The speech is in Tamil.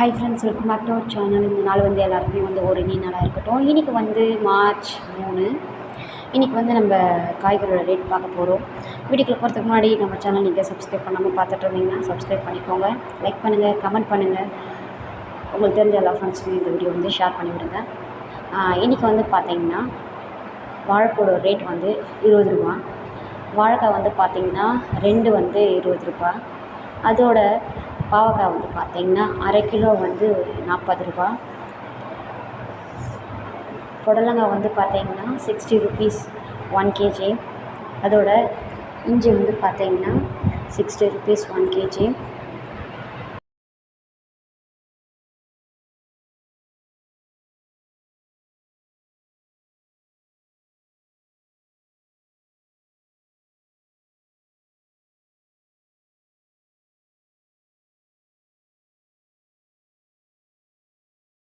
Hi friends welcome back to our channel இந்த நாள் வந்து எல்லாருக்குமே வந்து ஒரு இனி நாளாக இருக்கட்டும். இன்றைக்கி வந்து மார்ச் மூணு. இன்றைக்கி வந்து நம்ம காய்கறியோட ரேட் பார்க்க போகிறோம் வீடியோக்குள்ள போகிறதுக்கு முன்னாடி நம்ம சேனல் நீங்கள் சப்ஸ்கிரைப் பண்ணாமல் பார்த்துட்டு இருந்தீங்கன்னா சப்ஸ்கிரைப் பண்ணிக்கோங்க. லைக் பண்ணுங்கள் கமெண்ட் பண்ணுங்கள் உங்களுக்கு தெரிஞ்ச எல்லா ஃப்ரெண்ட்ஸுமே இந்த வீடியோ வந்து ஷேர் பண்ணிவிடுங்க இன்றைக்கி வந்து பார்த்தீங்கன்னா வாழைப்போட ரேட் வந்து இருபது ரூபா. வாழைக்காய் வந்து பார்த்திங்கன்னா ரெண்டு வந்து இருபது ரூபா. அதோட பாவக்காய் வந்து பார்த்திங்கன்னா அரை கிலோ வந்து நாற்பது ரூபா. புடலங்காய் வந்து பார்த்திங்கன்னா சிக்ஸ்டி ருபீஸ் ஒன் கேஜி அதோட இஞ்சி வந்து பார்த்திங்கன்னா சிக்ஸ்டி ருபீஸ் ஒன் கேஜி